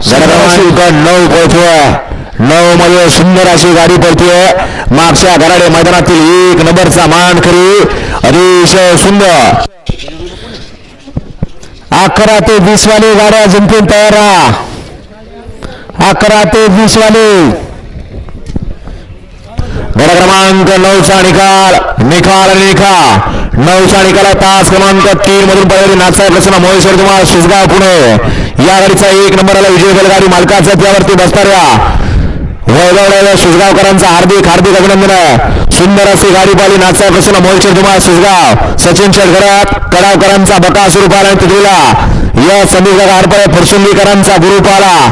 नऊ पळतोय नऊ मध्ये सुंदर अशी गाडी पळतीये मागच्या घराडे मैदानातील एक नंबरचा मानकरी अतिशय सुंदर. अकरा ते वीस वाले गाड्या जिंकून तयार राहा अकरा ते वीस वाले. गड क्रमांक नऊचा निकाल निकाल आणि निकाल. नऊचा निकाल तास क्रमांक तीन मधून पडलेली नाचा प्रसन्न मोहेश्वर कुमार सुसगाव पुणे. या गाडीचा एक नंबरला विजय बैलगाडी मालकाचा त्यावरती बसणाऱ्या वैभवलेल्या सुजगावकरांचा हार्दिक हार्दिक अभिनंदन. सुंदर अशी गाडी पाली नाथसाहेब प्रसन्न मोहेश्वर कुमार सुजगाव. सचिन शेटघरात कडावकरांचा बकासूर पाला आणि तिथला या संदीप हरपळे गुरु पाला